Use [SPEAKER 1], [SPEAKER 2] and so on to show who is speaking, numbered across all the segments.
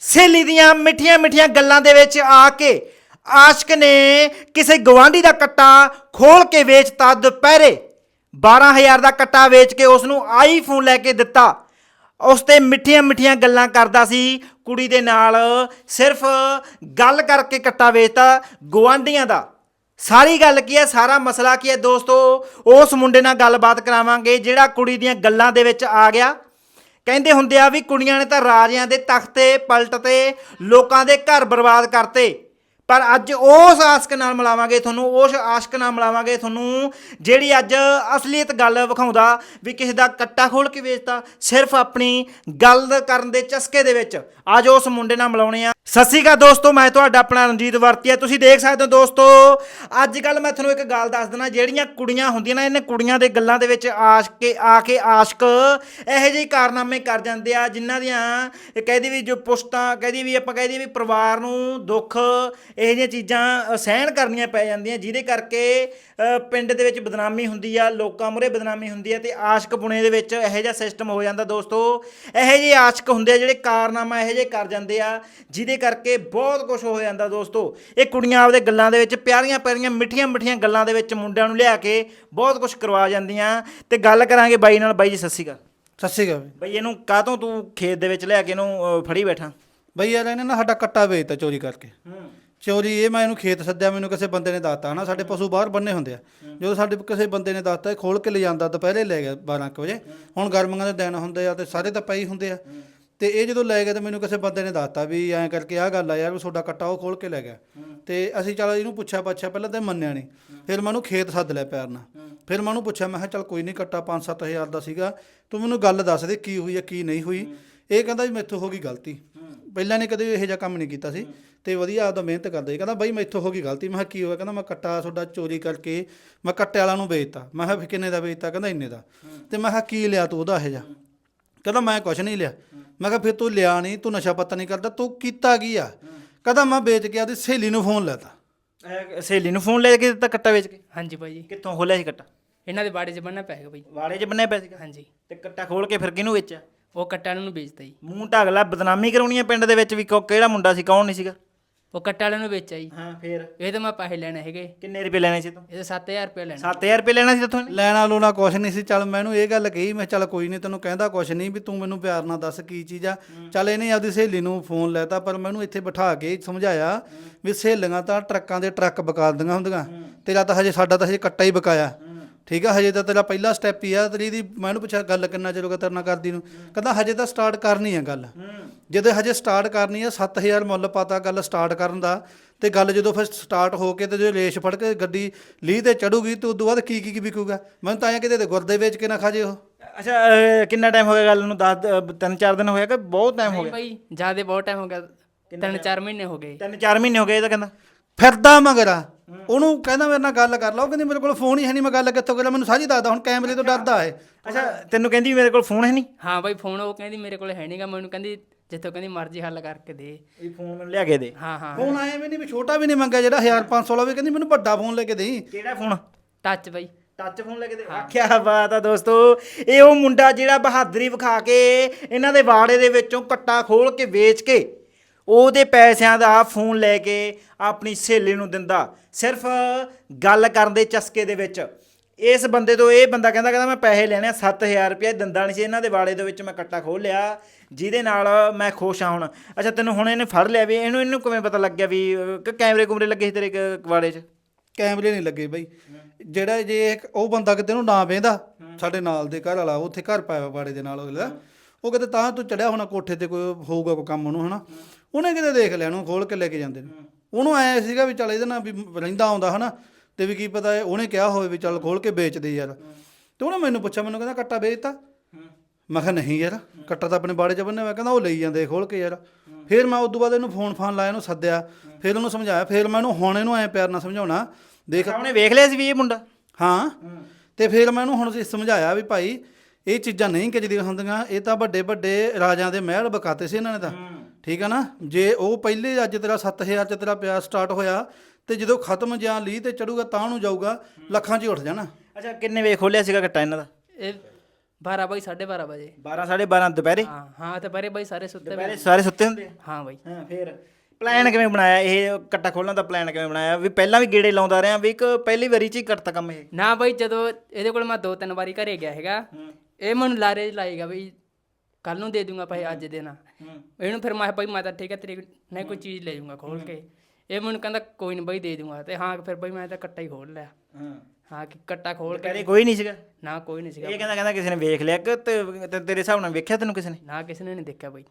[SPEAKER 1] ਸਹੇਲੀ ਦੀਆਂ ਮਿੱਠੀਆਂ ਮਿੱਠੀਆਂ ਗੱਲਾਂ ਦੇ ਵਿੱਚ ਆ ਕੇ ਆਸ਼ਕ ਨੇ ਕਿਸੇ ਗਵਾਂਢੀ ਦਾ ਕੱਟਾ ਖੋਲ ਕੇ ਵੇਚਤਾ ਦੁਪਹਿਰੇ। 12000 ਦਾ ਕੱਟਾ ਵੇਚ ਕੇ ਉਸ ਨੂੰ ਆਈਫੋਨ ਲੈ ਕੇ ਦਿੱਤਾ। ਉਸ ਤੇ ਮਿੱਠੀਆਂ ਮਿੱਠੀਆਂ ਗੱਲਾਂ ਕਰਦਾ ਸੀ। ਕੁੜੀ ਦੇ ਨਾਲ ਸਿਰਫ ਗੱਲ ਕਰਕੇ ਕੱਟਾ ਵੇਚਤਾ ਗਵਾਂਢੀਆਂ ਦਾ। ਸਾਰੀ ਗੱਲ ਕੀ ਹੈ? ਸਾਰਾ ਮਸਲਾ ਕੀ ਹੈ ਦੋਸਤੋ? ਉਸ ਮੁੰਡੇ ਨਾਲ ਗੱਲਬਾਤ ਕਰਾਵਾਂਗੇ ਜਿਹੜਾ ਕੁੜੀ ਦੀਆਂ ਗੱਲਾਂ ਦੇ ਵਿੱਚ ਆ ਗਿਆ। ਕਹਿੰਦੇ ਹੁੰਦੇ ਆ ਵੀ ਕੁੜੀਆਂ ਨੇ ਤਾਂ ਰਾਜਿਆਂ ਦੇ ਤਖਤੇ ਪਲਟਤੇ ਲੋਕਾਂ ਦੇ ਘਰ ਬਰਬਾਦ ਕਰਤੇ। ਪਰ ਅੱਜ ਉਸ ਆਸ਼ਕ ਨਾਲ ਮਿਲਾਵਾਂਗੇ ਤੁਹਾਨੂੰ, ਉਸ ਆਸ਼ਕ ਨਾਲ ਮਿਲਾਵਾਂਗੇ ਤੁਹਾਨੂੰ, ਜਿਹੜੀ ਅੱਜ ਅਸਲੀਅਤ ਗੱਲ ਵਿਖਾਉਂਦਾ ਵੀ ਕਿਸੇ ਦਾ ਕੱਟਾ ਖੋਲ ਕੇ ਵੇਚਤਾ, ਸਿਰਫ ਆਪਣੀ ਗੱਲ ਕਰਨ ਦੇ ਚਸਕੇ ਦੇ ਵਿੱਚ। ਅੱਜ ਉਸ ਮੁੰਡੇ ਨਾਲ ਮਿਲਾਉਣੇ ਆ। ਸਤਿ ਸ਼੍ਰੀ ਅਕਾਲ ਦੋਸਤੋ, ਮੈਂ ਤੁਹਾਡਾ ਆਪਣਾ ਰਣਜੀਤ ਵਰਤੀਆ। ਤੁਸੀਂ ਦੇਖ ਸਕਦੇ ਹੋ ਦੋਸਤੋ ਅੱਜ ਕੱਲ ਮੈਂ ਤੁਹਾਨੂੰ ਇੱਕ ਗੱਲ ਦੱਸ ਦਿੰਦਾ, ਜਿਹੜੀਆਂ ਕੁੜੀਆਂ ਹੁੰਦੀਆਂ ਨੇ, ਇਹਨਾਂ ਕੁੜੀਆਂ ਦੇ ਗੱਲਾਂ ਦੇ ਵਿੱਚ ਆਸ਼ ਕੇ, ਆ ਕੇ ਆਸ਼ਕ ਇਹੋ ਜਿਹੇ ਕਾਰਨਾਮੇ ਕਰ ਜਾਂਦੇ ਆ, ਜਿਨ੍ਹਾਂ ਦੀਆਂ ਇਹ ਕਹਿੰਦੀ ਵੀ ਜੋ ਪੁਸ਼ਤਾਂ ਕਹਿੰਦੀ ਵੀ ਆਪਾਂ ਕਹਿੰਦੀ ਵੀ ਪਰਿਵਾਰ ਨੂੰ ਦੁੱਖ, ਇਹੋ ਜਿਹੀਆਂ ਚੀਜ਼ਾਂ ਸਹਿਣ ਕਰਨੀਆਂ ਪੈ ਜਾਂਦੀਆਂ, ਜਿਹਦੇ ਕਰਕੇ ਪਿੰਡ ਦੇ ਵਿੱਚ ਬਦਨਾਮੀ ਹੁੰਦੀ ਆ, ਲੋਕਾਂ ਮੁਰੇ ਬਦਨਾਮੀ ਹੁੰਦੀ ਆ, ਤੇ ਆਸ਼ਕ ਪੁਣੇ ਦੇ ਵਿੱਚ ਇਹੋ ਜਿਹਾ ਸਿਸਟਮ ਹੋ ਜਾਂਦਾ ਦੋਸਤੋ। ਇਹੋ ਜਿਹੇ ਆਸ਼ਕ ਹੁੰਦੇ ਆ, ਜਿਹੜੇ ਕਾਰਨਾਮਾ ਇਹੋ ਜਿਹੇ ਕਰ ਜਾਂਦੇ ਆ, ਜਿਹਦੇ ਕਰਕੇ ਬਹੁਤ ਕੁਝ ਹੋ ਜਾਂਦਾ ਦੋਸਤੋ। ਇਹ ਕੁੜੀਆਂ ਆਪਦੇ ਗੱਲਾਂ ਦੇ ਵਿੱਚ ਪਿਆਰੀਆਂ ਪਿਆਰੀਆਂ ਮਿੱਠੀਆਂ ਮਿੱਠੀਆਂ ਗੱਲਾਂ ਦੇ ਵਿੱਚ ਮੁੰਡਿਆਂ ਨੂੰ ਲਿਆ ਕੇ ਬਹੁਤ ਕੁਝ ਕਰਵਾ ਜਾਂਦੀਆਂ। ਤੇ ਗੱਲ ਕਰਾਂਗੇ ਬਾਈ ਨਾਲ। ਬਾਈ ਜੀ ਸਤਿ ਸ਼੍ਰੀ ਅਕਾਲ।
[SPEAKER 2] ਸਤਿ ਸ਼੍ਰੀ ਅਕਾਲ
[SPEAKER 1] ਬਈ। ਇਹਨੂੰ ਕਾਹਤੋਂ ਤੂੰ ਖੇਤ ਦੇ ਵਿੱਚ ਲਿਆ ਕੇ ਇਹਨੂੰ ਫੜੀ ਬੈਠਾ?
[SPEAKER 2] ਬਈ ਯਾਰ ਇਹਨੇ ਨਾ ਸਾਡਾ ਕੱਟਾ ਵੇਚਤਾ ਚੋਰੀ ਕਰਕੇ।
[SPEAKER 1] ਹੂੰ।
[SPEAKER 2] ਚੋਰੀ ਇਹ ਮੈਂ ਇਹਨੂੰ ਖੇਤ ਸੱਦਿਆ ਮੈਨੂੰ ਕਿਸੇ ਬੰਦੇ ਨੇ ਦੱਸਤਾ ਹਨਾ? ਸਾਡੇ ਪਸ਼ੂ ਬਾਹਰ ਬੰਨੇ ਹੁੰਦੇ ਆ। ਜਦੋਂ ਸਾਡੇ ਕਿਸੇ ਬੰਦੇ ਨੇ ਦੱਸਤਾ ਇਹ ਖੋਲ ਕੇ ਲੈ ਜਾਂਦਾ ਦੁਪਹਿਰੇ ਲੈ ਗਿਆ 12 ਕੁ ਵਜੇ। ਹੁਣ ਗਰਮੀਆਂ ਦੇ ਦਿਨ ਹੁੰਦੇ ਆ ਤੇ ਸਾਰੇ ਤਾਂ ਪਈ ਹੁੰਦੇ ਆ। ਤੇ ਇਹ ਜਦੋਂ ਲੈ ਗਿਆ ਤੇ ਮੈਨੂੰ ਕਿਸੇ ਬੰਦੇ ਨੇ ਦੱਸਤਾ ਵੀ ਐਂ ਕਰਕੇ ਆਹ ਗੱਲ ਆ ਯਾਰ ਵੀ ਤੁਹਾਡਾ ਕੱਟਾ ਉਹ ਖੋਲ ਕੇ ਲੈ ਗਿਆ। ਤੇ ਅਸੀਂ ਚਲ ਇਹਨੂੰ ਪੁੱਛਿਆ ਪਾਛਿਆ ਪਹਿਲਾਂ ਤਾਂ ਇਹ ਮੰਨਿਆ ਨਹੀਂ। ਫਿਰ ਮੈਂ ਉਹਨੂੰ ਖੇਤ ਸੱਦ ਲਿਆ ਪਿਆਰ ਨਾਲ। ਫਿਰ ਮੈਂ ਉਹਨੂੰ ਪੁੱਛਿਆ ਮੈਂ ਕਿਹਾ ਚੱਲ ਕੋਈ ਨਹੀਂ ਕੱਟਾ 5-7000 ਦਾ ਸੀਗਾ। ਤੂੰ ਮੈਨੂੰ ਗੱਲ ਦੱਸ ਦੇ ਕੀ ਹੋਈ ਆ ਕੀ ਨਹੀਂ ਹੋਈ? ਇਹ ਕਹਿੰਦਾ ਵੀ ਮੈਥੋਂ ਹੋ ਗਈ ਗਲਤੀ। ਪਹਿਲਾਂ ਨੇ ਕਦੇ ਇਹੋ ਜਿਹਾ ਕੰਮ ਨਹੀਂ ਕੀਤਾ ਸੀ। ਤੇ ਵਧੀਆ ਆਪਦਾ ਮਿਹਨਤ ਕਰਦਾ ਸੀ। ਕਹਿੰਦਾ ਬਾਈ ਮੈਥੋਂ ਹੋ ਗਈ ਗਲਤੀ। ਮੈਂ ਕਿਹਾ ਕੀ ਹੋਇਆ? ਕਹਿੰਦਾ ਮੈਂ ਕੱਟਾ ਤੁਹਾਡਾ ਚੋਰੀ ਕਰਕੇ ਮੈਂ ਕੱਟੇ ਵਾਲਾ ਨੂੰ ਵੇਚਤਾ। ਮੈਂ ਕਿਹਾ ਕਿੰਨੇ ਦਾ ਵੇਚਤਾ? ਕਹਿੰਦਾ ਇੰਨੇ ਦਾ। ਤੇ ਮੈਂ ਕਿਹਾ ਕੀ ਲਿਆ ਤੂੰ ਉਹਦਾ ਇਹੋ ਜਿਹਾ? ਕਹਿੰਦਾ ਮੈਂ ਕੁਛ ਨਹੀਂ ਲਿਆ। ਮੈਂ ਕਿਹਾ ਫਿਰ ਤੂੰ ਲਿਆ ਨਹੀਂ ਤੂੰ ਨਸ਼ਾ ਪੱਤਾ ਨਹੀਂ ਕਰਦਾ ਤੂੰ ਕੀਤਾ ਕੀ ਆ? ਕਹਿੰਦਾ ਮੈਂ ਵੇਚ ਕੇ ਆਪਦੀ ਸਹੇਲੀ ਨੂੰ ਫੋਨ ਲਾਤਾ।
[SPEAKER 1] ਇਹ ਸਹੇਲੀ ਨੂੰ ਫੋਨ ਲੈ ਕੇ ਦਿੱਤਾ ਕੱਟਾ ਵੇਚ ਕੇ?
[SPEAKER 3] ਹਾਂਜੀ ਭਾਈ ਜੀ।
[SPEAKER 1] ਕਿੱਥੋਂ ਖੋਲਿਆ ਸੀ ਕੱਟਾ?
[SPEAKER 3] ਇਹਨਾਂ ਦੇ ਬਾੜੇ 'ਚ ਬੰਨਣਾ ਪੈ ਗਿਆ ਭਾਈ।
[SPEAKER 1] ਵਾੜੇ 'ਚ ਬੰਨਿਆ ਪਿਆ ਸੀਗਾ?
[SPEAKER 3] ਹਾਂਜੀ।
[SPEAKER 1] ਤੇ ਕੱਟਾ ਖੋਲ ਕੇ ਫਿਰ ਕਿਹਨੂੰ ਵੇਚਿਆ?
[SPEAKER 3] ਉਹ ਕੱਟਾ ਵਾਲਿਆਂ ਨੂੰ ਵੇਚਤਾ ਜੀ।
[SPEAKER 1] ਮੂੰਹ ਢੱਕ ਲੈ ਬਦਨਾਮੀ ਕਰਾਉਣੀ ਹੈ ਪਿੰਡ ਦੇ ਵਿੱਚ ਵੀ ਕੌ- ਕਿਹੜਾ ਮੁੰਡਾ ਸੀ ਕੌਣ ਨਹੀਂ ਸੀਗਾ?
[SPEAKER 3] ਉਹ ਕੱਟਾ ਵਾਲਿਆਂ ਨੂੰ ਵੇਚਿਆ ਜੀ।
[SPEAKER 1] ਹਾਂ ਫੇਰ?
[SPEAKER 3] ਇਹ ਤਾਂ ਮੈਂ ਪੈਸੇ ਲੈਣੇ ਹੈਗੇ
[SPEAKER 1] ਕਿੰਨੇ ਰੁਪਏ ਲੈਣੇ ਸੀ ਤੂੰ?
[SPEAKER 3] ਇਹਦੇ 7000 ਰੁਪਏ ਲੈਣੇ।
[SPEAKER 1] 7000 ਰੁਪਏ ਲੈਣਾ ਸੀ ਤੇਥੋਂ
[SPEAKER 2] ਲੈਣਾ ਲੂਣਾ ਕੁਛ ਨਹੀਂ ਸੀ। ਚੱਲ ਮੈਨੂੰ ਇਹ ਗੱਲ ਕਹੀ ਮੈਂ ਚੱਲ ਕੋਈ ਨਹੀਂ ਤੈਨੂੰ ਕਹਿੰਦਾ ਕੁਛ ਨਹੀਂ ਵੀ ਤੂੰ ਮੈਨੂੰ ਪਿਆਰ ਨਾਲ ਦੱਸ ਕੀ ਚੀਜ਼ ਆ। ਚੱਲ ਇਹਨੇ ਆਪਦੀ ਸਹੇਲੀ ਨੂੰ ਫੋਨ ਲੈਤਾ ਪਰ ਮੈਨੂੰ ਇੱਥੇ ਬਿਠਾ ਕੇ ਸਮਝਾਇਆ ਵੀ ਸਹੇਲੀਆਂ ਤਾਂ ਟਰੱਕਾਂ ਦੇ ਟਰੱਕ ਬਕਾ ਦਿੰਦੀਆਂ ਹੁੰਦੀਆਂ। ਤੇਰਾ ਤਾਂ ਹਜੇ ਸਾਡਾ ਤਾਂ ਹਜੇ ਕੱਟਾ ਹੀ ਬਕਾਇਆ। ਠੀਕ ਆ ਹਜੇ ਤਾਂ ਤੇਰਾ ਪਹਿਲਾ ਸਟੈਪ ਹੀ ਆ ਤੇਰੀ ਦੀ ਮੈਂ ਉਹਨੂੰ ਪੁੱਛਿਆ ਗੱਲ ਕਿੰਨਾ ਚਿਰ ਹੋ ਗਿਆ ਤੇਰੇ ਨਾਲ ਕਰਦੀ ਨੂੰ? ਕਹਿੰਦਾ ਹਜੇ ਤਾਂ ਸਟਾਰਟ ਕਰਨੀ ਆ ਗੱਲ। ਜਦੋਂ ਹਜੇ ਸਟਾਰਟ ਕਰਨੀ ਆ 7000 ਮੁੱਲ ਪਾਤਾ ਗੱਲ ਸਟਾਰਟ ਕਰਨ ਦਾ ਤੇ ਗੱਲ ਜਦੋਂ ਫਿਰ ਸਟਾਰਟ ਹੋ ਕੇ ਤੇ ਜੇ ਰੇਸ਼ ਫੜ ਕੇ ਗੱਡੀ ਲੀਹ ਤੇ ਚੜੂਗੀ ਤੇ ਉਦੋਂ ਬਾਅਦ ਕੀ ਕੀ ਕੀ ਵਿਕੂਗਾ? ਮੈਨੂੰ ਤਾਂ ਐਂ ਕਿਤੇ ਦੇ ਗੁਰਦੇ ਵੇਚ ਕੇ ਨਾ ਖਾ ਜੇ ਉਹ।
[SPEAKER 1] ਅੱਛਾ ਕਿੰਨਾ ਟਾਈਮ ਹੋ ਗਿਆ ਗੱਲ ਨੂੰ? 10 ਤਿੰਨ ਚਾਰ ਦਿਨ ਹੋਇਆ ਕਿ ਬਹੁਤ ਟਾਈਮ ਹੋ ਗਿਆ?
[SPEAKER 3] ਭਾਈ ਜਿਆਦੇ ਬਹੁਤ ਟਾਈਮ ਹੋ ਗਿਆ। ਤਿੰਨ ਚਾਰ ਮਹੀਨੇ ਹੋ ਗਏ।
[SPEAKER 1] ਤਿੰਨ ਚਾਰ ਮਹੀਨੇ ਹੋ ਗਏ ਇਹ ਤਾਂ ਕਹਿੰਦਾ।
[SPEAKER 2] ਫਿਰਦਾ ਮਗਰਾ ਉਹਨੂੰ ਕਹਿੰਦਾ ਮੇਰੇ ਨਾਲ ਗੱਲ ਕਰ ਲਾ। ਉਹ ਕਹਿੰਦੀ ਮੇਰੇ ਕੋਲ ਫੋਨ ਹੀ ਹੈ ਨਹੀਂ। ਮੈਂ ਗੱਲ ਕਿੱਥੋਂ ਕਰਾਂ? ਮੈਨੂੰ ਸਾਜੀ ਦੱਸਦਾ ਹੁਣ ਕੈਮਰੇ ਤੋਂ ਡਰਦਾ ਹੈ
[SPEAKER 1] ਅੱਛਾ ਤੈਨੂੰ ਕਹਿੰਦੀ ਮੇਰੇ ਕੋਲ ਫੋਨ ਹੈ ਨਹੀਂ?
[SPEAKER 3] ਹਾਂ ਭਾਈ ਫੋਨ ਉਹ ਕਹਿੰਦੀ ਮੇਰੇ ਕੋਲ ਹੈ ਨਹੀਂਗਾ ਮੈਨੂੰ ਕਹਿੰਦੀ ਜਿੱਥੋਂ ਕਹਿੰਦੀ ਮਰਜ਼ੀ ਹੱਲ ਕਰਕੇ ਦੇ।
[SPEAKER 1] ਇਹ ਫੋਨ ਮੈਨੂੰ ਲਿਆ ਕੇ ਦੇ।
[SPEAKER 3] ਹਾਂ ਹਾਂ।
[SPEAKER 2] ਫੋਨ ਆਏ ਵੀ ਨਹੀਂ ਵੀ ਛੋਟਾ ਵੀ ਨਹੀਂ ਮੰਗਿਆ ਜਿਹੜਾ 1500 ਵਾਲਾ। ਵੀ ਕਹਿੰਦੀ ਮੈਨੂੰ ਵੱਡਾ ਫੋਨ ਲੈ ਕੇ ਦੇਈ।
[SPEAKER 1] ਕਿਹੜਾ ਫੋਨ
[SPEAKER 3] ਟੱਚ ਭਾਈ
[SPEAKER 1] ਟੱਚ ਫੋਨ ਲੈ ਕੇ ਦੇ। ਆਖਿਆ ਬਾਤ ਆ ਦੋਸਤੋ। ਇਹ ਉਹ ਮੁੰਡਾ ਜਿਹੜਾ ਬਹਾਦਰੀ ਵਿਖਾ ਕੇ ਇਹਨਾਂ ਦੇ ਬਾੜੇ ਦੇ ਵਿੱਚੋਂ ਕੱਟਾ ਖੋਲ ਕੇ ਵੇਚ ਕੇ ਉਹਦੇ ਪੈਸਿਆਂ ਦਾ ਫੋਨ ਲੈ ਕੇ ਆਪਣੀ ਸਹੇਲੀ ਨੂੰ ਦਿੰਦਾ। ਸਿਰਫ ਗੱਲ ਕਰਨ ਦੇ ਚਸਕੇ ਦੇ ਵਿੱਚ। ਇਸ ਬੰਦੇ ਤੋਂ ਇਹ ਬੰਦਾ ਕਹਿੰਦਾ ਕਹਿੰਦਾ ਮੈਂ ਪੈਸੇ ਲੈਣੇ ਆ 7000 ਰੁਪਏ ਦਿੰਦਾ ਨਹੀਂ ਸੀ। ਇਹਨਾਂ ਦੇ ਵਾਲੇ ਦੇ ਵਿੱਚ ਮੈਂ ਕੱਟਾ ਖੋਲ ਲਿਆ। ਜਿਹਦੇ ਨਾਲ ਮੈਂ ਖੁਸ਼ ਆ ਹੁਣ। ਅੱਛਾ, ਤੈਨੂੰ ਹੁਣ ਇਹਨੇ ਫੜ ਲਿਆ ਵੀ ਇਹਨੂੰ ਇਹਨੂੰ ਕਿਵੇਂ ਪਤਾ ਲੱਗਿਆ ਵੀ ਕੈਮਰੇ ਕੁਮਰੇ ਲੱਗੇ ਸੀ ਤੇਰੇ ਕ- 'ਚ?
[SPEAKER 2] ਕੈਮਰੇ ਨਹੀਂ ਲੱਗੇ ਬਈ। ਜਿਹੜਾ ਜੇ ਉਹ ਬੰਦਾ ਕਿਤੇ ਨੂੰ ਨਾ ਵੇਂਦਾ, ਸਾਡੇ ਨਾਲ ਦੇ ਘਰ ਵਾਲਾ, ਉੱਥੇ ਘਰ ਪਾਇਆ ਵਾ ਬਾੜੇ ਦੇ ਨਾਲ ਅਗਲੇ ਉਹ ਕਿਤੇ ਤਾਂ ਤੂੰ ਚੜਿਆ ਹੋਣਾ ਕੋਠੇ ਤੇ, ਕੋਈ ਹੋਊਗਾ ਕੋਈ ਕੰਮ ਉਹਨੂੰ, ਹਨਾ? ਉਹਨੇ ਕਿਤੇ ਦੇਖ ਲਿਆ ਉਹਨੂੰ ਖੋਲ ਕੇ ਲੈ ਕੇ ਜਾਂਦੇ ਨੇ। ਉਹਨੂੰ ਆਇਆ ਸੀਗਾ ਵੀ ਚੱਲ ਇਹਦੇ ਨਾਲ ਵੀ ਰਹਿੰਦਾ ਆਉਂਦਾ ਹਨਾ ਤੇ ਵੀ ਕੀ ਪਤਾ ਉਹਨੇ ਕਿਹਾ ਹੋਵੇ ਵੀ ਚੱਲ ਖੋਲ ਕੇ ਵੇਚ ਦੇ ਯਾਰ। ਤੇ ਉਹਨੇ ਮੈਨੂੰ ਪੁੱਛਿਆ ਮੈਨੂੰ ਕਹਿੰਦਾ ਕੱਟਾ ਵੇਚਤਾ। ਮੈਂ ਕਿਹਾ ਨਹੀਂ ਯਾਰ ਕੱਟਾ ਤਾਂ ਆਪਣੇ ਬਾੜੇ 'ਚ ਬੰਨਿਆ ਹੋਇਆ ਕਹਿੰਦਾ ਉਹ ਲਈ ਜਾਂਦੇ ਖੋਲ ਕੇ ਯਾਰ। ਫਿਰ ਮੈਂ ਉਸ ਤੋਂ ਬਾਅਦ ਇਹਨੂੰ ਫੋਨ ਫਾਨ ਲਾਇਆ ਇਹਨੂੰ ਸੱਦਿਆ ਫਿਰ ਉਹਨੂੰ ਸਮਝਾਇਆ ਫਿਰ ਮੈਂ ਇਹਨੂੰ ਹੁਣ ਇਹਨੂੰ ਐ ਪਿਆਰ ਨਾਲ ਸਮਝਾਉਣਾ ਦੇਖ
[SPEAKER 1] ਉਹਨੇ ਵੇਖ ਲਿਆ ਸੀ ਵੀ ਇਹ ਮੁੰਡਾ?
[SPEAKER 2] ਹਾਂ ਤੇ ਫਿਰ ਮੈਂ ਇਹਨੂੰ ਹੁਣ ਸਮਝਾਇਆ ਵੀ ਭਾਈ ਇਹ ਚੀਜ਼ਾਂ ਨਹੀਂ ਕਿਜਦੀਆਂ ਹੁੰਦੀਆਂ ਇਹ ਤਾਂ ਵੱਡੇ ਵੱਡੇ ਰਾਜਾਂ ਦੇ ਮਹਿਲ ਬਕਾਤੇ ਸੀ ਇਹਨਾਂ ਨੇ ਤਾਂ। ਠੀਕ ਹੈ ਨਾ? ਜੇ ਉਹ ਪਹਿਲੇ ਅੱਜ ਤੇਰਾ 7000 ਚ ਤੇਰਾ ਪਿਆਰ ਸਟਾਰਟ ਹੋਇਆ ਤੇ ਜਦੋਂ ਖਤਮ ਜਾਂ ਲੀਹ ਤੇ ਚੜੂਗਾ ਤਾਂ ਨੂੰ ਜਾਊਗਾ ਲੱਖਾਂ 'ਚ ਹੀ ਉੱਠ ਜਾਣਾ।
[SPEAKER 1] ਅੱਛਾ ਕਿੰਨੇ ਵੇ ਖੋਲਿਆ ਸੀਗਾ ਕੱਟਾ ਇਹਨਾਂ ਦਾ?
[SPEAKER 3] ਇਹ 12 ਬਾਈ 12:30 ਵਜੇ।
[SPEAKER 1] 12 12:30 ਦੁਪਹਿਰੇ?
[SPEAKER 3] ਹਾਂ ਹਾਂ ਤੇ ਪਰੇ ਬਾਈ ਸਾਰੇ ਸੁੱਤੇ
[SPEAKER 1] ਦੁਪਹਿਰੇ
[SPEAKER 3] ਪਏ।
[SPEAKER 1] ਸਾਰੇ ਸੁੱਤੇ ਹੁੰਦੇ? ਆ
[SPEAKER 3] ਹਾਂ ਬਾਈ।
[SPEAKER 1] ਹਾਂ ਫੇਰ ਪਲਾਨ ਕਿਵੇਂ ਬਣਾਇਆ? ਇਹ ਕੱਟਾ ਖੋਲਣ ਦਾ ਪਲਾਨ ਕਿਵੇਂ ਬਣਾਇਆ? ਵੀ ਪਹਿਲਾਂ ਵੀ ਗੇੜੇ ਲਾਉਂਦਾ ਰਿਹਾ ਵੀ ਇੱਕ ਪਹਿਲੀ ਵਾਰੀ ਚ ਹੀ ਕਰਤਾ ਕੰਮ ਇਹ।
[SPEAKER 3] ਨਾ ਬਾਈ ਜਦੋਂ ਇਹਦੇ ਕੋਲ ਮੈਂ ਦੋ ਤਿੰਨ ਵਾਰੀ ਘਰੇ ਗਿਆ ਹੈਗਾ ਇਹ ਮੈਨੂੰ ਲਾਰੇ ਲਾਏਗਾ ਬਈ ਕੱਲ ਨੂੰ ਦੇ ਦੂੰਗਾ ਪੈਸੇ ਅੱਜ ਦੇਣਾ ਇਹਨੂੰ ਫਿਰ ਮੈਂ ਬਾਈ ਮੈਂ ਤਾਂ ਠੀਕ ਹੈ ਤੇਰੀ ਨਹੀਂ ਕੋਈ ਚੀਜ਼ ਲੈ ਜਾਊਂਗਾ ਖੋਲ ਕੇ। ਇਹ ਮੈਨੂੰ ਕਹਿੰਦਾ ਕੋਈ ਨਹੀਂ ਬਾਈ ਦੇ ਦੂੰਗਾ। ਤੇ ਹਾਂ ਫਿਰ ਬਾਈ ਮੈਂ ਤਾਂ ਕੱਟਾ ਹੀ ਖੋਲ ਲਿਆ।
[SPEAKER 1] ਹਾਂ।
[SPEAKER 3] ਹਾਂ ਕਿ ਕੱਟਾ ਖੋਲ ਕੇ
[SPEAKER 1] ਘਰੇ ਕੋਈ ਨਹੀਂ ਸੀਗਾ?
[SPEAKER 3] ਨਾ ਕੋਈ ਨਹੀਂ ਸੀਗਾ
[SPEAKER 1] ਇਹ ਕਹਿੰਦਾ ਕਹਿੰਦਾ ਕਿਸੇ ਨੇ ਵੇਖ ਲਿਆ ਕਿ ਤੇ ਤੇ ਤੇਰੇ ਹਿਸਾਬ ਨਾਲ ਵੇਖਿਆ ਤੈਨੂੰ ਕਿਸੇ ਨੇ?
[SPEAKER 3] ਨਾ ਕਿਸੇ ਨੇ ਨਹੀਂ ਦੇਖਿਆ ਬਾਈ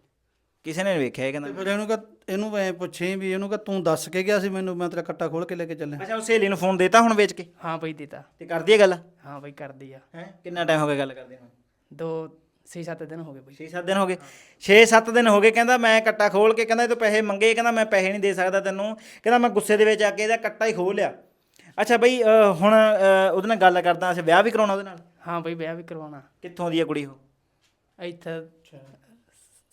[SPEAKER 1] ਕਿਸੇ ਨੇ ਨੀ ਵੇਖਿਆ ਇਹ ਕਹਿੰਦਾ।
[SPEAKER 2] ਫਿਰ ਇਹਨੂੰ ਕਹ ਇਹਨੂੰ ਐ ਪੁੱਛੇ ਵੀ ਇਹਨੂੰ ਕਹ ਤੂੰ ਦੱਸ ਕੇ ਗਿਆ ਸੀ ਮੈਨੂੰ ਮੈਂ ਤੇਰਾ ਕੱਟਾ ਖੋਲ ਕੇ ਲੈ ਕੇ ਚੱਲਿਆ।
[SPEAKER 1] ਅੱਛਾ ਉਹ ਸਹੇਲੀ ਨੂੰ ਫੋਨ ਦੇਤਾ ਹੁਣ ਵੇਚ ਕੇ?
[SPEAKER 3] ਹਾਂ ਬਾਈ ਦਿੱਤਾ।
[SPEAKER 1] ਤੇ ਕਰਦੀ ਹੈ ਗੱਲ?
[SPEAKER 3] ਹਾਂ ਬਾਈ ਕਰਦੀ ਆ।
[SPEAKER 1] ਹੈ? ਕਿੰਨਾ ਟਾਈਮ ਹੋ ਗਿਆ ਗੱਲ ਕਰਦੇ ਨੂੰ?
[SPEAKER 3] ਦੋ 6-7 ਦਿਨ ਹੋ ਗਏ ਬਾਈ।
[SPEAKER 1] 6-7 ਦਿਨ ਹੋ ਗਏ। 6-7 ਦਿਨ ਹੋ ਗਏ ਕਹਿੰਦਾ ਮੈਂ ਕੱਟਾ ਖੋਲ ਕੇ ਕਹਿੰਦਾ ਇਹ ਤੋਂ ਪੈਸੇ ਮੰਗੇ ਕਹਿੰਦਾ ਮੈਂ ਪੈਸੇ ਨਹੀਂ ਦੇ ਸਕਦਾ ਤੈਨੂੰ। ਕਹਿੰਦਾ ਮੈਂ ਗੁੱਸੇ ਦੇ ਵਿੱਚ ਆ ਕੇ ਇਹਦਾ ਕੱਟਾ ਹੀ ਖੋਲ ਲਿਆ। ਅੱਛਾ ਬਈ ਹੁਣ ਉਹਦੇ ਨਾਲ ਗੱਲ ਕਰਦਾ ਅਸੀਂ ਵਿਆਹ ਵੀ ਕਰਾਉਣਾ ਉਹਦੇ ਨਾਲ?
[SPEAKER 3] ਹਾਂ ਬਾਈ ਵਿਆਹ ਵੀ ਕਰਵਾਉਣਾ।
[SPEAKER 1] ਕਿੱਥੋਂ ਦੀ ਹੈ ਕੁੜੀ ਉਹ?
[SPEAKER 3] ਇੱਥੇ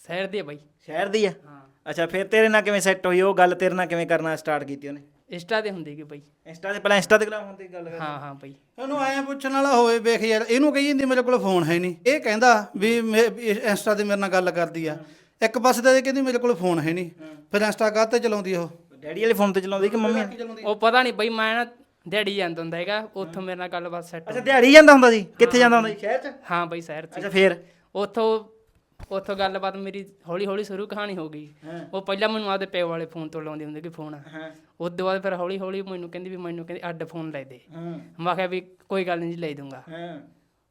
[SPEAKER 3] ਸ਼ਹਿਰ ਦੀ ਆ ਬਾਈ।
[SPEAKER 1] ਸ਼ਹਿਰ ਦੀ ਆ?
[SPEAKER 3] ਹਾਂ।
[SPEAKER 1] ਅੱਛਾ ਫਿਰ ਤੇਰੇ ਨਾਲ ਕਿਵੇਂ ਸੈੱਟ ਹੋਈ ਉਹ ਗੱਲ ਤੇਰੇ ਨਾਲ ਕਿਵੇਂ ਕਰਨਾ ਸਟਾਰਟ ਕੀਤੀ ਉਹਨੇ?
[SPEAKER 3] ਇੰਸਟਾ ਤੇ ਹੁੰਦੀ ਕਿ ਬਾਈ?
[SPEAKER 1] ਇੰਸਟਾ ਤੇ ਪਹਿਲਾਂ ਇੰਸਟਾ ਤੇ ਕਰਾ ਹੁਣ ਤੇ ਗੱਲ ਕਰ
[SPEAKER 3] ਹਾਂ ਹਾਂ ਬਾਈ।
[SPEAKER 2] ਇਹਨੂੰ ਐ ਪੁੱਛਣ ਵਾਲਾ ਹੋਵੇ ਵੇਖ ਯਾਰ ਇਹਨੂੰ ਕਹੀ ਜਾਂਦੀ ਮੇਰੇ ਕੋਲ ਫੋਨ ਹੈ ਨਹੀਂ ਇਹ ਕਹਿੰਦਾ ਵੀ ਇੰਸਟਾ ਤੇ ਮੇਰੇ ਨਾਲ ਗੱਲ ਕਰਦੀ ਆ। ਇੱਕ ਪਾਸੇ ਤਾਂ ਇਹ ਕਹਿੰਦੀ ਮੇਰੇ ਕੋਲ ਫੋਨ ਹੈ ਨਹੀਂ ਫਿਰ ਇੰਸਟਾ ਕਾਹਤੇ ਚਲਾਉਂਦੀ ਉਹ?
[SPEAKER 1] ਡੈਡੀ ਵਾਲੇ ਫੋਨ ਤੇ ਚਲਾਉਂਦੀ ਕਿ ਮੰਮੀ?
[SPEAKER 3] ਉਹ ਪਤਾ ਨਹੀਂ ਬਾਈ ਮੈਂ ਨਾ ਦਿਹਾੜੀ ਜਾਂਦਾ ਹੁੰਦਾ ਹੈਗਾ ਉੱਥੋਂ ਮੇਰੇ ਨਾਲ ਗੱਲਬਾਤ ਸੈੱਟ
[SPEAKER 1] ਅੱਛਾ ਦਿਹਾੜੀ ਜਾਂਦਾ ਹੁੰਦਾ ਸੀ? ਕਿੱਥੇ ਜਾਂਦਾ ਹੁੰਦਾ ਸੀ? ਸ਼ਹਿਰ 'ਚ?
[SPEAKER 3] ਹਾਂ ਬਾਈ ਸ਼ਹਿਰ 'ਚ।
[SPEAKER 1] ਅੱਛਾ ਫਿਰ?
[SPEAKER 3] ਉੱਥੋਂ ਉੱਥੋਂ ਗੱਲਬਾਤ ਮੇਰੀ ਹੌਲੀ ਹੌਲੀ ਸ਼ੁਰੂ ਕਹਾਣੀ ਹੋ ਗਈ। ਉਹ ਪਹਿਲਾਂ ਮੈਨੂੰ ਆਪਦੇ ਪਿਓ ਵਾਲੇ ਫੋਨ ਤੋਂ ਲਾਉਂਦੀ ਹੁੰਦੀ ਕਿ ਫੋਨ ਉਸ ਤੋਂ ਬਾਅਦ ਫਿਰ ਹੌਲੀ ਹੌਲੀ ਮੈਨੂੰ ਕਹਿੰਦੀ ਵੀ ਮੈਨੂੰ ਕਹਿੰਦੀ ਅੱਡ ਫੋਨ ਲੈ ਦੇ। ਮੈਂ ਕਿਹਾ ਵੀ ਕੋਈ ਗੱਲ ਨਹੀਂ ਜੀ ਲੈ ਦੂੰਗਾ।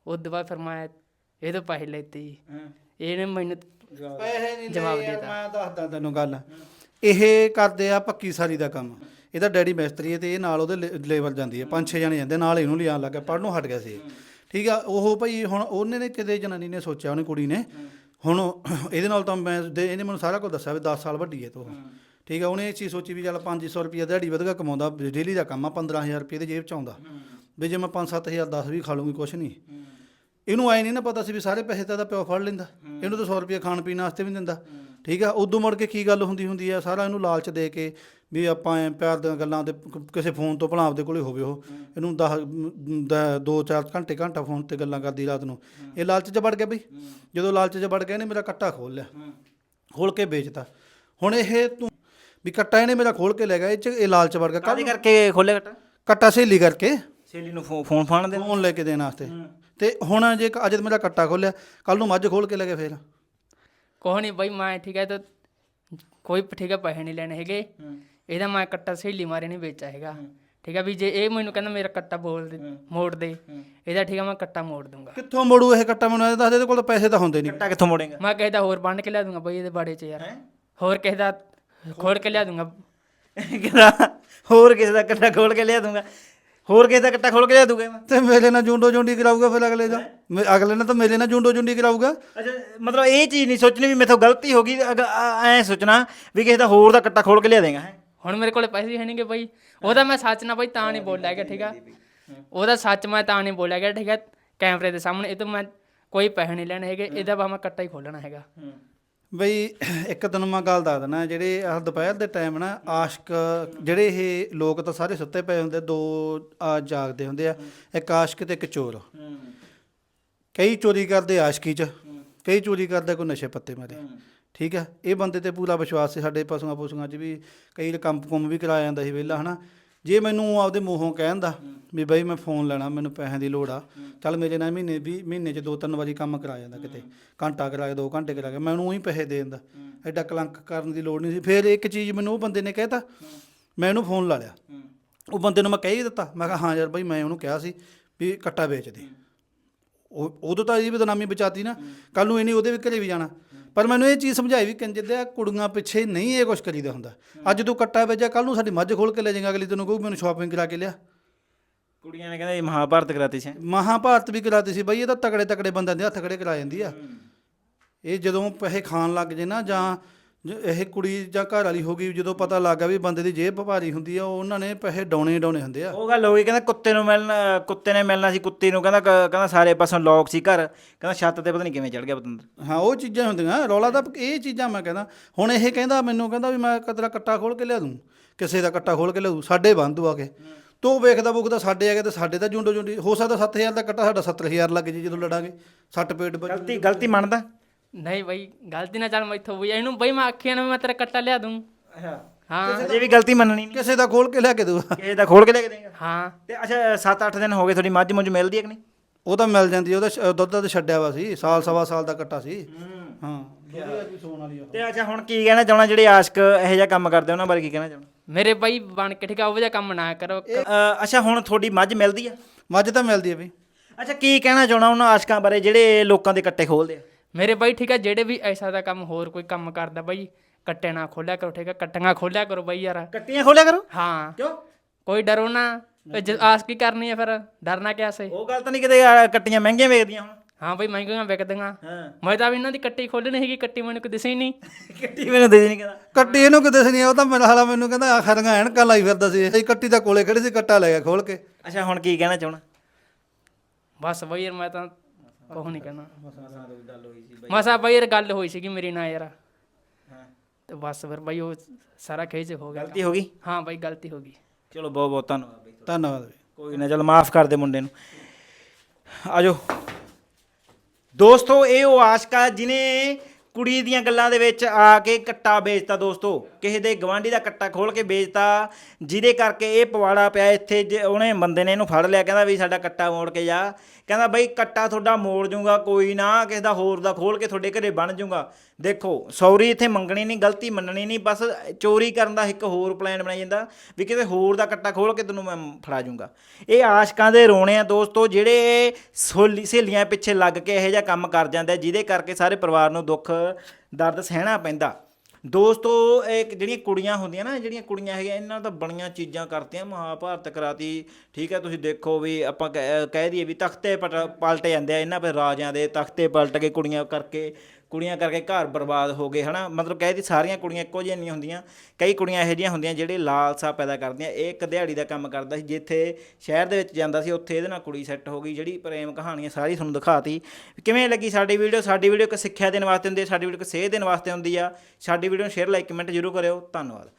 [SPEAKER 3] ਉਸ ਤੋਂ ਬਾਅਦ ਫਿਰ ਮੈਂ ਇਹਦੇ ਪੈਸੇ ਲੈਤੇ ਜੀ। ਇਹਨੇ ਮੈਨੂੰ
[SPEAKER 2] ਪੈਸੇ ਨਹੀਂ
[SPEAKER 3] ਜਵਾਬ ਦੇਤਾ।
[SPEAKER 2] ਮੈਂ ਦੱਸਦਾ ਤੈਨੂੰ ਗੱਲ। ਇਹ ਕਰਦੇ ਆ ਪੱਕੀ ਸਾਰੀ ਦਾ ਕੰਮ। ਇਹਦਾ ਡੈਡੀ ਮਿਸਤਰੀ ਹੈ ਤੇ ਇਹ ਨਾਲ ਉਹਦੇ ਲੇਬਰ ਜਾਂਦੀ ਹੈ ਪੰਜ ਛੇ ਜਣੇ ਜਾਂਦੇ ਨਾਲ ਇਹਨੂੰ ਲਿਆਉਣ ਲੱਗਾ ਪੜਨੋਂ ਹਟ ਗਿਆ ਸੀ। ਠੀਕ ਆ ਉਹ ਭਾਈ ਹੁਣ ਉਹਨੇ ਨੇ ਕਿਤੇ ਜਨਾਨੀ ਨੇ ਸੋਚਿਆ ਉਹਨੇ ਕੁੜੀ ਨੇ। ਹੁਣ ਇਹਦੇ ਨਾਲ ਤਾਂ ਮੈਂ ਦੇ- ਇਹਨੇ ਮੈਨੂੰ ਸਾਰਾ ਕੁਝ ਦੱਸਿਆ ਵੀ 10 ਸਾਲ ਵੱਡੀ ਹੈ ਤੂੰ ਠੀਕ ਆ ਉਹਨੇ ਇਹ ਚੀਜ਼ ਸੋਚੀ ਵੀ ਚੱਲ 500 ਰੁਪਏ ਦਿਹਾੜੀ ਵਧਗਾ ਕਮਾਉਂਦਾ ਡੇਲੀ ਦਾ ਕੰਮ ਆ 15000 ਰੁਪਏ ਦੇ ਜੇਬ ਚ ਆਉਂਦਾ। ਵੀ ਜੇ ਮੈਂ 5-7000 10 ਵੀ ਖਾ ਲੂੰਗੀ ਕੁਛ ਨਹੀਂ। ਇਹਨੂੰ ਆਏ ਨਹੀਂ ਨਾ ਪਤਾ ਸੀ ਵੀ ਸਾਰੇ ਪੈਸੇ ਤਾਂ ਇਹਦਾ ਪਿਓ ਫੜ ਲੈਂਦਾ। ਇਹਨੂੰ ਤਾਂ 100 ਰੁਪਏ ਖਾਣ ਪੀਣ ਵਾਸਤੇ ਵੀ ਨਹੀਂ ਦਿੰਦਾ। ਠੀਕ ਆ? ਉਦੋਂ ਮੁੜ ਕੇ ਕੀ ਗੱਲ ਹੁੰਦੀ ਹੁੰਦੀ ਆ? ਸਾਰਾ ਇਹਨੂੰ ਲਾਲਚ ਦੇ ਕੇ ਵੀ ਆਪਾਂ ਐਂ ਪਿਆਰ ਦੀਆਂ ਗੱਲਾਂ ਤੇ ਕ- ਕਿਸੇ ਫੋਨ ਤੋਂ ਭਲਾ ਆਪਦੇ ਕੋਲੇ ਹੋਵੇ ਉਹ। ਇਹਨੂੰ 10 ਦੋ ਚਾਰ ਘੰਟੇ ਘੰਟਾ ਫੋਨ ਤੇ ਗੱਲਾਂ ਕਰਦੀ ਰਾਤ ਨੂੰ। ਇਹ ਲਾਲਚ 'ਚ ਵੜ ਗਿਆ ਬਈ। ਜਦੋਂ ਲਾਲਚ 'ਚ ਵੜ ਗਿਆ ਇਹਨੇ ਮੇਰਾ ਕੱਟਾ ਖੋਲ ਲਿਆ। ਖੋਲ ਕੇ ਵੇਚਤਾ। ਹੁਣ ਇਹ ਤੂੰ ਵੀ ਕੱਟਾ ਇਹਨੇ ਮੇਰਾ ਖੋਲ ਕੇ ਲੈ ਗਿਆ। ਇਹ 'ਚ ਇਹ ਲਾਲਚ ਵੜ ਗਿਆ।
[SPEAKER 1] ਕਾਹਦੇ ਕਰਕੇ ਖੋਲੇ ਕੱਟਾ?
[SPEAKER 2] ਕੱਟਾ ਸਹੇਲੀ ਕਰਕੇ।
[SPEAKER 1] ਸਹੇਲੀ ਨੂੰ ਫੋਨ ਫਾਣ ਦੇ
[SPEAKER 2] ਫੋਨ ਲੈ ਕੇ ਦੇਣ ਵਾਸਤੇ। ਤੇ ਹੁਣ ਜੇ ਅੱਜ ਮੇਰਾ ਕੱਟਾ ਖੋਲਿਆ ਕੱਲ ਨੂੰ ਮੱਝ ਖੋਲ ਕੇ ਲੈ ਕੇ ਫੇਰ।
[SPEAKER 3] ਕੋਹ ਨਹੀਂ ਬਾਈ ਮੈਂ ਠੀਕ ਹੈ ਤਾਂ ਕੋਈ ਠੀਕ ਹੈ ਪੈਸੇ ਨਹੀਂ ਲੈਣੇ ਹੈਗੇ। ਇਹਦਾ ਮੈਂ ਕੱਟਾ ਸਹੇਲੀ ਮਾਰੇ ਨਹੀਂ ਵੇਚਿਆ ਹੈਗਾ। ਠੀਕ ਹੈ ਵੀ ਜੇ ਇਹ ਮੈਨੂੰ ਕਹਿੰਦਾ ਮੇਰਾ ਕੱਟਾ ਬੋਲ ਦੇ ਮੋੜ ਦੇ। ਇਹਦਾ ਠੀਕ ਹੈ ਮੈਂ ਕੱਟਾ ਮੋੜ ਦੂੰਗਾ।
[SPEAKER 2] ਕਿੱਥੋਂ ਮੋੜੂ ਇਹ ਕੱਟਾ ਮੈਨੂੰ? ਇਹ ਦੱਸ ਦੇ ਇਹਦੇ ਕੋਲ ਤਾਂ ਪੈਸੇ ਤਾਂ ਹੁੰਦੇ ਨਹੀਂ।
[SPEAKER 1] ਕੱਟਾ ਕਿੱਥੋਂ ਮੋੜੇਗਾ?
[SPEAKER 3] ਮੈਂ ਕਿਸੇ ਦਾ ਹੋਰ ਬੰਨ ਕੇ ਲਿਆ ਦੂੰਗਾ ਬਾਈ ਇਹਦੇ ਬਾੜੇ 'ਚ ਯਾਰ। ਹੋਰ ਕਿਸੇ ਦਾ ਖੋੜ ਕੇ ਲਿਆ ਦੂੰਗਾ।
[SPEAKER 1] ਕਹਿੰਦਾ? ਹੋਰ ਕਿਸੇ ਦਾ ਕੱਟਾ ਖੋਲ ਕੇ ਲਿਆ ਦੂੰਗਾ। ਹੋਰ ਕਿਸੇ ਦਾ ਕੱਟਾ ਖੋਲ ਕੇ ਲਿਆ ਦੂੰਗਾ ਮੈਂ?
[SPEAKER 2] ਤੇ ਮੇਰੇ ਨਾਲ ਜੁੰਡੋ ਜੁੰਡੀ ਕਰਾਊਗਾ ਫਿਰ ਅਗਲੇ ਦਾ? ਮੇ- ਅਗਲੇ ਨੇ ਤਾਂ ਮੇਰੇ ਨਾਲ ਜੁੰਡੋ ਜੁੰਡੀ ਕਰਾਊਗਾ।
[SPEAKER 1] ਅੱਛਾ ਮਤਲਬ ਇਹ ਚੀਜ਼ ਨਹੀਂ ਸੋਚਣੀ ਵੀ ਮੇਥੋਂ ਗਲਤੀ ਹੋ ਗਈ ਐ ਸੋਚਣਾ ਵੀ ਕਿਸੇ ਦਾ ਹੋਰ ਦਾ ਕੱਟਾ ਖੋਲ ਕੇ ਲਿਆ ਦੇਗਾ ਹੈ?
[SPEAKER 3] ਹੁਣ ਮੇਰੇ ਕੋਲੇ ਪੈਸੇ ਹੈ ਨਹੀਂਗੇ ਬਾਈ। ਉਹਦਾ ਮੈਂ ਸੱਚ ਨਾ ਬਾਈ ਤਾਂ ਨਹੀਂ ਬੋਲਿਆ ਗਿਆ ਠੀਕ ਆ? ਉਹਦਾ ਸੱਚ ਮੈਂ ਤਾਂ ਨਹੀਂ ਬੋਲਿਆ ਗਿਆ ਠੀਕ ਆ? ਕੈਮਰੇ ਦੇ ਸਾਹਮਣੇ ਇਹ ਤੋਂ ਮੈਂ ਕੋਈ ਪੈਸੇ ਨਹੀਂ ਲੈਣੇ ਹੈਗੇ ਇਹਦਾ ਬਾ ਮੈਂ ਕੱਟਾ ਹੀ ਖੋਲਣਾ ਹੈਗਾ।
[SPEAKER 2] ਬਈ ਇੱਕ ਤੈਨੂੰ ਮੈਂ ਗੱਲ ਦੱਸ ਦਿੰਦਾ ਜਿਹੜੇ ਆਹ ਦੁਪਹਿਰ ਦੇ ਟਾਈਮ ਨਾ, ਆਸ਼ਕ, ਜਿਹੜੇ ਇਹ ਲੋਕ ਤਾਂ ਸਾਰੇ ਸੁੱਤੇ ਪਏ ਹੁੰਦੇ, ਦੋ ਆ ਜਾਗਦੇ ਹੁੰਦੇ ਆ, ਇੱਕ ਆਸ਼ਕ ਤੇ ਇੱਕ ਚੋਰ। ਕਈ ਚੋਰੀ ਕਰਦੇ ਆਸ਼ਕੀ ਚ, ਕਈ ਚੋਰੀ ਕਰਦੇ ਕੋਈ ਨਸ਼ੇ ਪੱਤੇ ਮਾਰੇ। ਠੀਕ ਆ? ਇਹ ਬੰਦੇ ਤੇ ਪੂਰਾ ਵਿਸ਼ਵਾਸ ਸੀ ਸਾਡੇ ਪਸ਼ੂਆਂ ਪਸ਼ੂਆਂ 'ਚ ਵੀ, ਕਈ ਕੰਮ ਕੁੰਮ ਵੀ ਕਰਾਇਆ ਜਾਂਦਾ ਸੀ ਵਿਹਲਾ, ਹਨਾ? ਜੇ ਮੈਨੂੰ ਆਪਦੇ ਮੂੰਹੋਂ ਕਹਿਣ ਦਾ ਵੀ ਬਾਈ ਮੈਂ ਫੋਨ ਲੈਣਾ, ਮੈਨੂੰ ਪੈਸਿਆਂ ਦੀ ਲੋੜ ਆ। ਚੱਲ ਮੇਰੇ ਨਾਲ ਮਹੀਨੇ ਵੀ, ਮਹੀਨੇ 'ਚ ਦੋ ਤਿੰਨ ਵਾਰੀ ਕੰਮ ਕਰਾ ਜਾਂਦਾ ਕਿਤੇ। ਘੰਟਾ ਕਰਾ ਕੇ, ਦੋ ਘੰਟੇ ਕਰਾ ਕੇ, ਮੈਂ ਉਹਨੂੰ ਉਹੀ ਪੈਸੇ ਦੇ ਦਿੰਦਾ। ਐਡਾ ਕਲੰਕ ਕਰਨ ਦੀ ਲੋੜ ਨਹੀਂ ਸੀ। ਫਿਰ ਇੱਕ ਚੀਜ਼ ਮੈਨੂੰ ਉਹ ਬੰਦੇ ਨੇ ਕਹਿਤਾ, ਮੈਂ ਉਹਨੂੰ ਫੋਨ ਲਾ ਲਿਆ। ਉਹ ਬੰਦੇ ਨੂੰ ਮੈਂ ਕਹਿ ਹੀ ਦਿੱਤਾ। ਮੈਂ ਕਿਹਾ, ਹਾਂ ਯਾਰ ਬਈ, ਮੈਂ ਉਹਨੂੰ ਕਿਹਾ ਸੀ ਵੀ ਕੱਟਾ ਵੇਚ ਦੇ। ਉਹ, ਉਦੋਂ ਤਾਂ ਇਹ ਬਦਨਾਮੀ ਬਚਾਤੀ ਨਾ। ਕੱਲ ਨੂੰ ਇਹਨੇ ਉਹਦੇ ਵੀ ਘਰੇ ਵੀ ਜਾਣਾ। ਪਰ ਮੈਨੂੰ ਇਹ ਚੀਜ਼ ਸਮਝਾਈ ਵੀ ਕੰਜਰ ਦੇ ਕੁੜੀਆਂ ਪਿੱਛੇ ਨਹੀਂ ਇਹ ਕੁਝ ਕਰੀਦਾ ਹੁੰਦਾ। ਅੱਜ ਤੂੰ ਕੱਟਾ ਵੇਚਿਆ ਕੱਲ ਨੂੰ ਸਾਡੀ ਮੱਝ ਖੋਲ ਕੇ ਲੈ ਜਾਏਗਾ, ਅਗਲੀ ਤੈਨੂੰ ਕਹੂ, ਮੈਨੂੰ ਸ਼ਾਪਿੰਗ ਕਰਾ ਕੇ ਲਿਆ।
[SPEAKER 1] ਕੁੜੀਆਂ ਨੇ ਕਹਿੰਦਾ ਇਹ ਮਹਾਭਾਰਤ ਕਰਾਤੀ ਸੀ।
[SPEAKER 2] ਮਹਾਭਾਰਤ ਵੀ ਕਰਾਤੀ ਸੀ ਬਈ ਇਹ ਤਾਂ ਤਕੜੇ ਤਕੜੇ ਬੰਦਿਆਂ ਦੇ ਹੱਥ ਖੜੇ ਕਰਾ ਜਾਂਦੀ ਆ। ਇਹ ਜਦੋਂ ਪੈਸੇ ਖਾਣ ਲੱਗ ਜੇ ਨਾ ਜਾਂ ਜ- ਇਹ ਕੁੜੀ ਜਾਂ ਘਰ ਵਾਲੀ ਹੋ ਗਈ ਜਦੋਂ ਪਤਾ ਲੱਗਾ ਵੀ ਬੰਦੇ ਦੀ ਜੇਬ ਭਾਰੀ ਹੁੰਦੀ ਆ ਉਹ ਉਹਨਾਂ ਨੇ ਪੈਸੇ ਡਾਉਣੇ ਡਾਉਣੇ ਹੁੰਦੇ ਆ।
[SPEAKER 1] ਉਹ ਗੱਲ ਹੋ ਗਈ ਕਹਿੰਦਾ ਕੁੱਤੇ ਨੂੰ ਮਿਲਣਾ ਕੁੱਤੇ ਨੇ ਮਿਲਣਾ ਸੀ ਕੁੱਤੇ ਨੂੰ ਕਹਿੰਦਾ ਕ- ਕਹਿੰਦਾ ਸਾਰੇ ਪਾਸੋਂ ਲੋਕ ਸੀ ਘਰ ਕਹਿੰਦਾ ਛੱਤ ਤੇ ਪਤਾ ਨਹੀਂ ਕਿਵੇਂ ਚੜ ਗਿਆ ਪਤੰਦਰ।
[SPEAKER 2] ਹਾਂ ਉਹ ਚੀਜ਼ਾਂ ਹੁੰਦੀਆਂ ਰੌਲਾ ਤਾਂ ਇਹ ਚੀਜ਼ਾਂ ਮੈਂ ਕਹਿੰਦਾ ਹੁਣ ਇਹ ਕਹਿੰਦਾ ਮੈਨੂੰ ਕਹਿੰਦਾ ਵੀ ਮੈਂ ਕਤਰਾ ਕੱਟਾ ਖੋਲ ਕੇ ਲਿਆ ਦੂੰ ਕਿਸੇ ਦਾ ਕੱਟਾ ਖੋਲ ਕੇ ਲਿਆ ਦੂੰ ਸਾਡੇ ਬੰਦੂ ਆ ਕੇ। ਤੋ ਵੇਖਦਾ ਬੁਖਦਾ ਸਾਡੇ ਆ ਗਏ ਤੇ ਸਾਡੇ ਤਾਂ ਜੁੰਡੋ ਜੁੰਡੀ ਹੋ ਸਕਦਾ 7000 ਦਾ ਕੱਟਾ ਸਾਡਾ 70000 ਲੱਗ ਜੇ ਜਦੋਂ ਲੜਾਂਗੇ। ਸੱਟ ਪੇਟ ਵੱਜ
[SPEAKER 1] ਗਲਤੀ ਗਲਤੀ ਮੰਨਦਾ?
[SPEAKER 3] ਨਹੀਂ ਬਈ ਗਲਤੀ ਨਾ ਚੱਲ ਮੈਥੋਂ ਬਈ ਇਹਨੂੰ ਬਈ ਮੈਂ ਆਖਿਆ ਨਾ ਵੀ ਮੈਂ ਤੇਰਾ ਕੱਟਾ ਲਿਆ ਦੂੰ।
[SPEAKER 1] ਅੱਛਾ।
[SPEAKER 3] ਹਾਂ।
[SPEAKER 1] ਅਜੇ ਵੀ ਗਲਤੀ ਮੰਨਣੀ ਨਹੀਂ।
[SPEAKER 2] ਕਿਸੇ ਦਾ ਖੋਲ ਕੇ ਲਿਆ ਕੇ ਦੂਗਾ
[SPEAKER 1] ਕਿਸੇ ਦਾ ਖੋਲ ਕੇ ਲੈ ਕੇ ਦੇਗਾ।
[SPEAKER 3] ਹਾਂ।
[SPEAKER 1] ਤੇ ਅੱਛਾ 7-8 ਦਿਨ ਹੋ ਗਏ ਤੁਹਾਡੀ ਮੱਝ ਮੁੰਝ ਮਿਲਦੀ ਹੈ ਕਿ ਨਹੀਂ?
[SPEAKER 2] ਉਹ ਤਾਂ ਮਿਲ ਜਾਂਦੀ ਉਹਦਾ ਦੁੱਧ ਤੇ ਛੱਡਿਆ ਵਾ ਸੀ ਸਾਲ ਸਵਾ ਸਾਲ ਦਾ ਕੱਟਾ ਸੀ। ਹਾਂ। ਵੀ
[SPEAKER 1] ਤੇ ਅੱਛਾ ਹੁਣ ਕੀ ਕਹਿਣਾ ਚਾਹਣਾ ਜਿਹੜੇ ਆਸ਼ਕ ਇਹੋ ਜਿਹਾ ਕੰਮ ਕਰਦੇ ਉਹਨਾਂ ਬਾਰੇ ਕੀ ਕਹਿਣਾ ਚਾਹਣਾ?
[SPEAKER 3] ਮੇਰੇ ਬਈ ਬਣ ਕੇ ਠੀਕ ਆ ਉਹ ਜਿਹਾ ਕੰਮ ਨਾ ਕਰੋ।
[SPEAKER 1] ਅੱਛਾ ਹੁਣ ਤੁਹਾਡੀ ਮੱਝ ਮਿਲਦੀ ਆ?
[SPEAKER 2] ਮੱਝ ਤਾਂ ਮਿਲਦੀ ਆ ਬਈ।
[SPEAKER 1] ਅੱਛਾ ਕੀ ਕਹਿਣਾ ਚਾਹਣਾ ਉਹਨਾਂ ਆਸ਼ਕਾਂ ਬਾਰੇ ਜਿਹੜੇ ਲੋਕਾਂ ਦੇ ਕੱਟੇ ਖੋਲਦੇ ਆ?
[SPEAKER 3] ਮੇਰੇ ਬਈ ਠੀਕ ਆ ਜਿਹੜੇ ਵੀ ਐਸਾ ਦਾ ਕੰਮ ਹੋਰ ਕੋਈ ਕੰਮ ਕਰਦਾ ਬਈ ਕੱਟੇ ਨਾ ਖੋਲਿਆ ਕਰੋ ਠੀਕ ਆ ਕੱਟੀਆਂ ਖੋਲਿਆ ਕਰੋ ਬਈ ਯਾਰ।
[SPEAKER 1] ਕੱਟੀਆਂ ਖੋਲਿਆ ਕਰੋ?
[SPEAKER 3] ਹਾਂ।
[SPEAKER 1] ਕਿਉਂ?
[SPEAKER 3] ਕੋਈ ਡਰੋ ਨਾ ਜ- ਆਸ ਕੀ ਕਰਨੀ ਹੈ ਫਿਰ? ਡਰਨਾ ਕਿਆ ਸੇ?
[SPEAKER 1] ਉਹ ਗੱਲ ਤਾਂ ਨਹੀਂ ਕਿਤੇ ਕੱਟੀਆਂ ਮਹਿੰਗੀਆਂ ਵੇਚਦੀਆਂ ਹੁਣ।
[SPEAKER 3] ਹਾਂ ਬਈ ਮਹਿੰਗੀਆਂ ਵਿਕਦੀਆਂ
[SPEAKER 1] ਹਾਂ।
[SPEAKER 3] ਮੈਂ ਤਾਂ ਵੀ ਇਹਨਾਂ ਦੀ ਕੱਟੀ ਖੋਲਣੀ ਹੈਗੀ ਕੱਟੀ ਮੈਨੂੰ ਕੋਈ ਦਿਸੀ ਨਹੀਂ।
[SPEAKER 1] ਕੱਟੀ ਮੈਨੂੰ ਦੇ ਨਹੀਂ ਕਹਿੰਦਾ।
[SPEAKER 2] ਕੱਟੀ ਇਹਨੂੰ ਕਿਤੇ ਨਹੀਂ ਉਹ ਤਾਂ ਮੇਰਾ ਹਾਲਾ ਮੈਨੂੰ ਕਹਿੰਦਾ ਖਰੀਆਂ ਐਨਕਾਂ ਲਾਈ ਫਿਰਦਾ ਸੀ। ਇਹ ਕੱਟੀ ਤਾਂ ਕੋਲੇ ਖੜੀ ਸੀ ਕੱਟਾ ਲੈ ਗਿਆ ਖੋਲ ਕੇ।
[SPEAKER 1] ਅੱਛਾ ਹੁਣ ਕੀ ਕਹਿਣਾ ਚਾਹਣਾ?
[SPEAKER 3] ਬਸ ਬਈ ਯਾਰ ਮੈਂ ਤਾਂ ਕੁਛ ਨਹੀਂ ਕਹਿਣਾ। ਮਸਾ ਬਈ। ਯਾਰ ਗੱਲ ਹੋਈ ਸੀਗੀ ਮੇਰੀ ਨਾਲ ਯਾਰ। ਤੇ ਬਸ ਫਿਰ ਬਈ ਉਹ ਸਾਰਾ ਖੇਚ ਹੋ ਗਿਆ।
[SPEAKER 1] ਗਲਤੀ ਹੋ ਗਈ?
[SPEAKER 3] ਹਾਂ ਬਈ ਗਲਤੀ ਹੋ ਗਈ।
[SPEAKER 1] ਚਲੋ ਬਹੁਤ ਬਹੁਤ ਧੰਨਵਾਦ ਬਈ
[SPEAKER 2] ਧੰਨਵਾਦ ਬਈ।
[SPEAKER 1] ਕੋਈ ਨਾ ਚਲ ਮਾਫ ਕਰ ਦੇ ਮੁੰਡੇ ਨੂੰ। ਆਜੋ। ਦੋਸਤੋ, ਇਹ ਉਹ ਆਸ਼ਕਾ ਜਿਨੇ ਕੁੜੀ ਦੀਆਂ ਗੱਲਾਂ ਦੇ ਵਿੱਚ ਆ ਕੇ ਕੱਟਾ ਵੇਚਤਾ ਦੋਸਤੋ। ਕਿਸੇ ਦੇ ਗਵਾਂਢੀ ਦਾ ਕੱਟਾ ਖੋਲ ਕੇ ਵੇਚਤਾ, ਜਿਹਦੇ ਕਰਕੇ ਇਹ ਪਵਾੜਾ ਪਿਆ ਇੱਥੇ, ਜੇ ਉਹਨੇ ਬੰਦੇ ਨੇ ਇਹਨੂੰ ਫੜ ਲਿਆ, ਕਹਿੰਦਾ ਵੀ ਸਾਡਾ ਕੱਟਾ ਮੋੜ ਕੇ ਜਾ। ਕਹਿੰਦਾ ਬਈ ਕੱਟਾ ਤੁਹਾਡਾ ਮੋੜ ਜੂਗਾ, ਕੋਈ ਨਾ ਕਿਸੇ ਦਾ ਹੋਰ ਦਾ ਖੋਲ ਕੇ ਤੁਹਾਡੇ ਘਰੇ ਬਣ ਜੂਗਾ। ਦੇਖੋ, ਸੌਰੀ ਇੱਥੇ ਮੰਗਣੀ ਨਹੀਂ, ਗਲਤੀ ਮੰਨਣੀ ਨਹੀਂ, ਬਸ ਚੋਰੀ ਕਰਨ ਦਾ ਇੱਕ ਹੋਰ ਪਲਾਨ ਬਣਾਈ ਜਾਂਦਾ ਵੀ ਕਿਸੇ ਹੋਰ ਦਾ ਕੱਟਾ ਖੋਲ ਕੇ ਤੈਨੂੰ ਮੈਂ ਫੜਾ ਜੂੰਗਾ। ਇਹ ਆਸ਼ਕਾਂ ਦੇ ਰੋਣੇ ਆ ਦੋਸਤੋ, ਜਿਹੜੇ ਸੋਲੀ ਸਹੇਲੀਆਂ ਪਿੱਛੇ ਲੱਗ ਕੇ ਇਹੋ ਜਿਹਾ ਕੰਮ ਕਰ ਜਾਂਦੇ ਜਿਹਦੇ ਕਰਕੇ ਸਾਰੇ ਪਰਿਵਾਰ ਨੂੰ ਦੁੱਖ, ਦਰਦ ਸਹਿਣਾ ਪੈਂਦਾ। ਦੋਸਤੋ, ਇਹ ਜਿਹੜੀਆਂ ਕੁੜੀਆਂ ਹੁੰਦੀਆਂ ਨਾ, ਜਿਹੜੀਆਂ ਕੁੜੀਆਂ ਹੈਗੀਆਂ, ਇਹਨਾਂ ਤਾਂ ਬੜੀਆਂ ਚੀਜ਼ਾਂ ਕਰਤੀਆਂ, ਮਹਾਭਾਰਤ ਕਰਾਤੀ। ਠੀਕ ਹੈ, ਤੁਸੀਂ ਦੇਖੋ ਵੀ ਆਪਾਂ ਕਹਿ ਕਹਿ ਦਈਏ ਵੀ ਤਖਤੇ ਪਟ- ਪਲਟ ਜਾਂਦੇ ਆ ਇਹਨਾਂ ਪਰ ਰਾਜਿਆਂ ਦੇ, ਤਖਤੇ ਪਲਟ ਕੇ ਕੁੜੀਆਂ ਕਰਕੇ। ਕੁੜੀਆਂ ਕਰਕੇ ਘਰ ਬਰਬਾਦ ਹੋ ਗਏ, ਹਨਾ? ਮਤਲਬ ਕਹਿ ਦੀ ਸਾਰੀਆਂ ਕੁੜੀਆਂ ਇੱਕੋ ਜਿਹੀਆਂ ਨਹੀਂ ਹੁੰਦੀਆਂ। ਕਈ ਕੁੜੀਆਂ ਇਹੋ ਜਿਹੀਆਂ ਹੁੰਦੀਆਂ ਜਿਹੜੇ ਲਾਲਸਾ ਪੈਦਾ ਕਰਦੀਆਂ। ਇਹ ਇੱਕ ਦਿਹਾੜੀ ਦਾ ਕੰਮ ਕਰਦਾ ਸੀ, ਜਿੱਥੇ ਸ਼ਹਿਰ ਦੇ ਵਿੱਚ ਜਾਂਦਾ ਸੀ, ਉੱਥੇ ਇਹਦੇ ਨਾਲ ਕੁੜੀ ਸੈੱਟ ਹੋ ਗਈ, ਜਿਹੜੀ ਪ੍ਰੇਮ ਕਹਾਣੀਆਂ ਸਾਰੀ ਤੁਹਾਨੂੰ ਦਿਖਾਤੀ। ਕਿਵੇਂ ਲੱਗੀ ਸਾਡੀ ਵੀਡੀਓ? ਸਾਡੀ ਵੀਡੀਓ ਇੱਕ ਸਿੱਖਿਆ ਦੇਣ ਵਾਸਤੇ ਹੁੰਦੀ ਹੈ, ਸਾਡੀ ਵੀਡੀਓ ਇੱਕ ਸੇਧ ਦੇਣ ਵਾਸਤੇ ਹੁੰਦੀ ਆ। ਸਾਡੀ ਵੀਡੀਓ ਨੂੰ ਸ਼ੇਅਰ ਲਾਈਕ ਕਮੈਂਟ ਜ਼ਰੂਰ ਕਰਿਓ। ਧੰਨਵਾਦ।